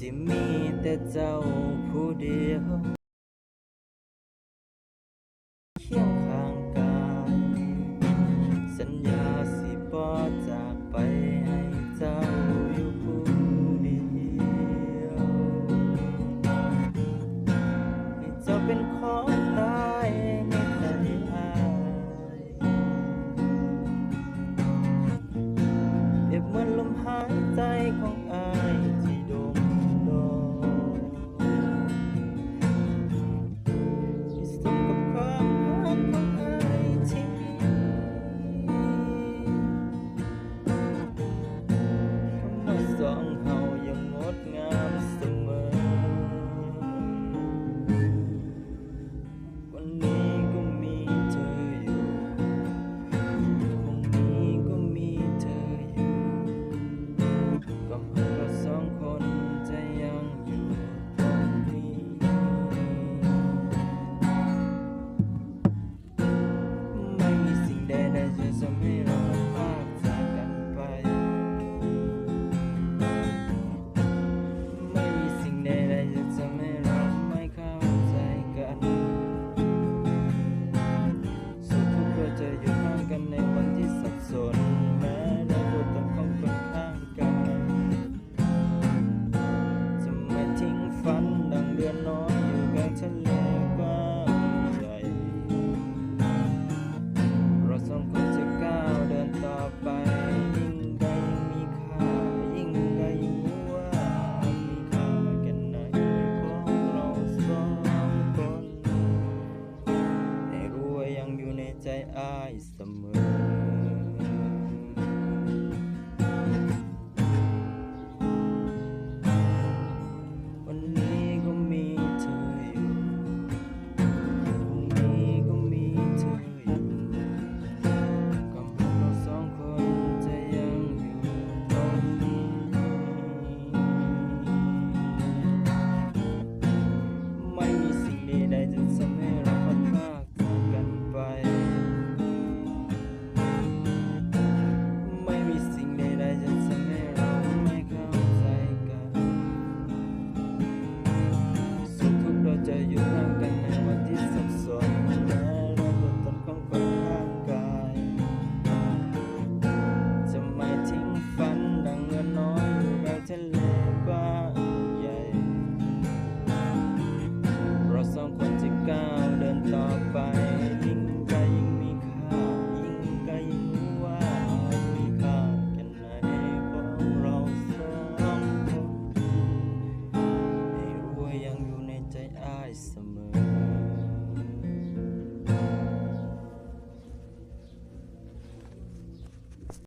สิมีแต่เจ้าผู้เดียวเคียงข้างกายสัญญาสิปอจากไปให้เจ้าอยู่ผู้เดียวให้เจ้าเป็น giọng hầu giọng ngọt ngào sương mơ I ah, is the moon.